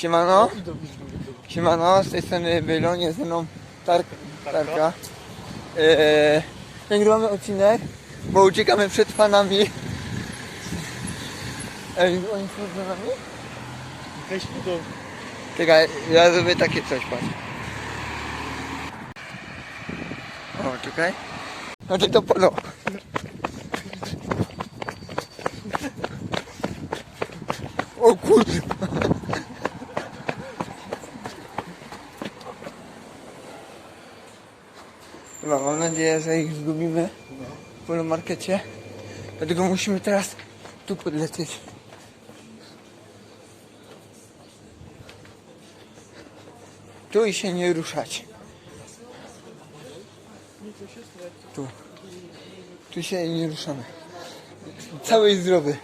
Siemano. Siemano, z tej strony Bylon, jest ze mną Tark, Tarka. Eee, nagrywamy odcinek, bo uciekamy przed fanami. Ej, oni są za nami? Weź mi do... Czekaj, ja zrobię takie coś, patrz. O, czekaj. Znaczy to polo. O kurde. Dobra, mam nadzieję, że ich zgubimy w polomarkecie. Dlatego musimy teraz tu podlecieć. Tu i się nie ruszać. Tu. Tu się nie ruszamy. Cały i zdrowy.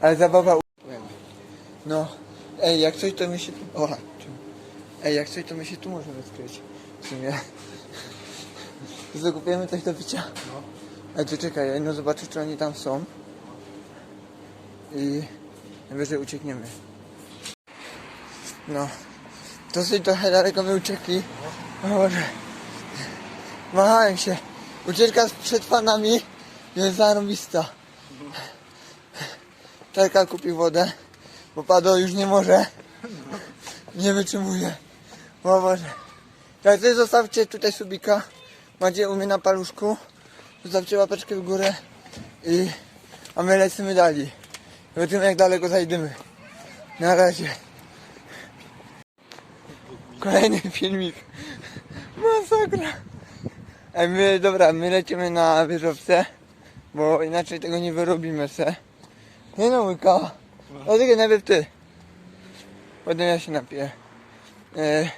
Ale zabawa. No. Ej, jak coś to my się... O. Ej, jak coś to my się tu możemy skryć. W sumie. Zakupujemy coś do picia. No. Ale czekaj, no zobaczę czy oni tam są. I najwyżej uciekniemy. No. Dosyć trochę daleko my uciekli. O Boże. Machałem się. Ucieczka przed fanami jest zarobista. Tarka kupi wodę, bo Pado już nie może. Nie wytrzymuje. O Boże. Coś zostawcie tutaj subika. Macie u mnie na paluszku. Zostawcie łapeczkę w górę. I... A my lecimy dalej. Zobaczymy jak daleko zajdziemy. Na razie. Kolejny filmik. Masakra. Ej, my, dobra, my lecimy na wieżowce, bo inaczej tego nie wyrobimy se. Nie no, łyka. Dlatego najpierw ty. Potem ja się napiję. E,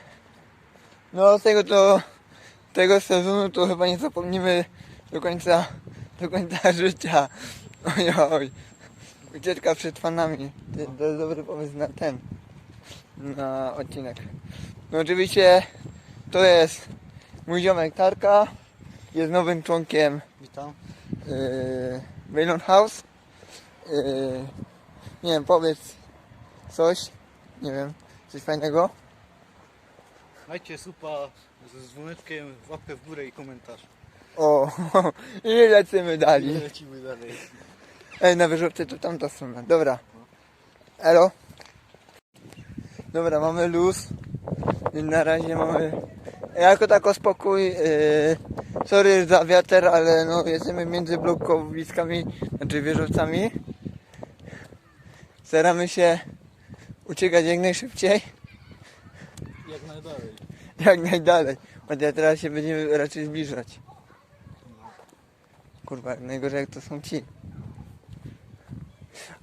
no, z tego to, tego sezonu to chyba nie zapomnimy do końca, do końca życia. Oj, oj. Ucieczka przed fanami. To, to jest dobry pomysł na ten, na odcinek. No oczywiście to jest mój ziomek Tarka. Jest nowym członkiem Witam. yy, Waylon House. Yy, nie wiem, powiedz coś. Nie wiem, coś fajnego. Dajcie supa z dzwoneczkiem, łapkę w górę i komentarz. O, i lecimy I dalej. lecimy dalej. Ej, na wyrzutce to tamta strona. Dobra. Elo. Dobra, mamy luz. Na razie mamy jako tako spokój. Yy, sorry za wiatr, ale no jesteśmy między blokowiskami, znaczy wieżowcami. Staramy się uciekać jak najszybciej, Jak najdalej. jak najdalej. Chociaż teraz się będziemy raczej zbliżać. Kurwa, najgorzej jak to są ci.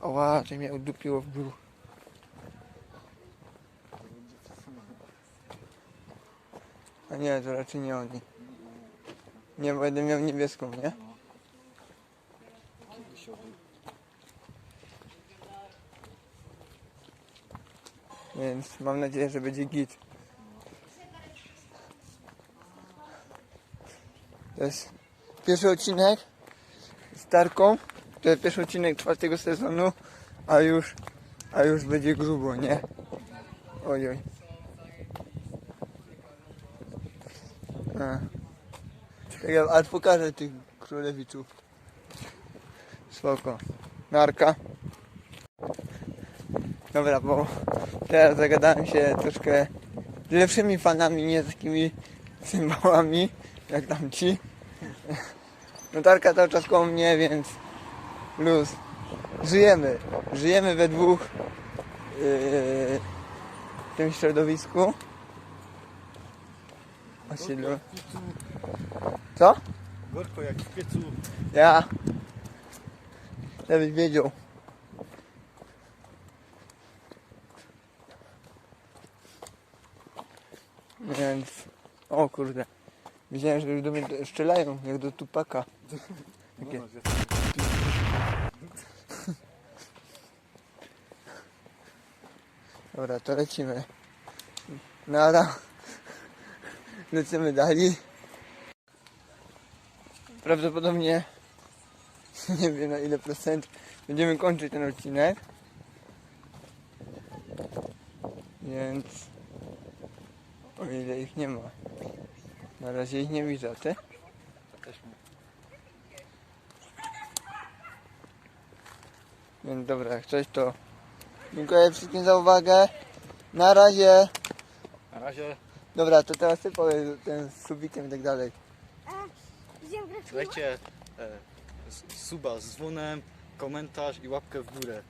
Oła, że mnie udupiło w brzuch. A nie, to raczej nie oni. Nie, bo będę miał niebieską, nie? Więc mam nadzieję, że będzie git. To jest pierwszy odcinek z Tarką. To jest pierwszy odcinek czwartego sezonu, a już, a już będzie grubo, nie? Oj, oj. A. Ale pokażę tych królewiczów. Spoko. Narka. Dobra, bo teraz zagadałem się troszkę z lepszymi fanami, nie z takimi cymbałami, jak tamci. No Tarka cały czas koło mnie, więc luz. Żyjemy. Żyjemy we dwóch yy, w tym środowisku. Osiedlu. Co? Gorko jak w piecu. Ja. Żebyś wiedział. Więc... O kurde. Widziałem, że do mnie strzelają, jak do Tupaka. Takie. Dobra, to lecimy. Nara. Lecimy dalej. Prawdopodobnie nie wiem na ile procent będziemy kończyć ten odcinek. Więc o ile ich nie ma. Na razie ich nie widzę, ty? To też mu. Więc dobra, jak coś to dziękuję wszystkim za uwagę. Na razie. Na razie Dobra, to teraz ty powiedz ten z subikiem i tak dalej. Dajcie e, suba z dzwonem, komentarz i łapkę w górę.